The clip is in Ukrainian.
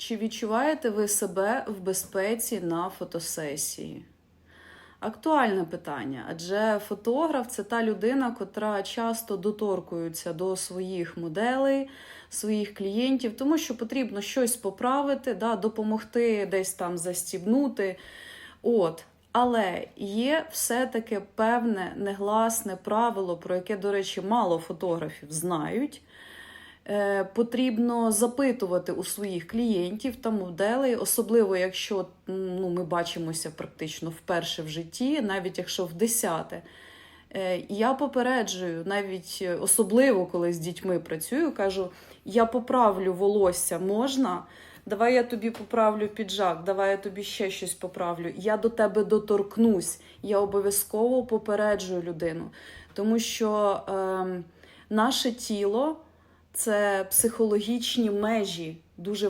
Чи відчуваєте ви себе в безпеці на фотосесії? Актуальне питання, адже фотограф це та людина, котра часто доторкується до своїх моделей, своїх клієнтів, тому що потрібно щось поправити, да, допомогти десь там застібнути. От. Але є все-таки певне негласне правило, про яке, до речі, мало фотографів знають. Е, потрібно запитувати у своїх клієнтів та моделей, особливо якщо ну, ми бачимося практично вперше в житті, навіть якщо в десяте. Е, Я попереджую, навіть е, особливо коли з дітьми працюю, кажу: я поправлю волосся можна. Давай я тобі поправлю піджак, давай я тобі ще щось поправлю. Я до тебе доторкнусь. Я обов'язково попереджую людину, тому що ем, наше тіло це психологічні межі дуже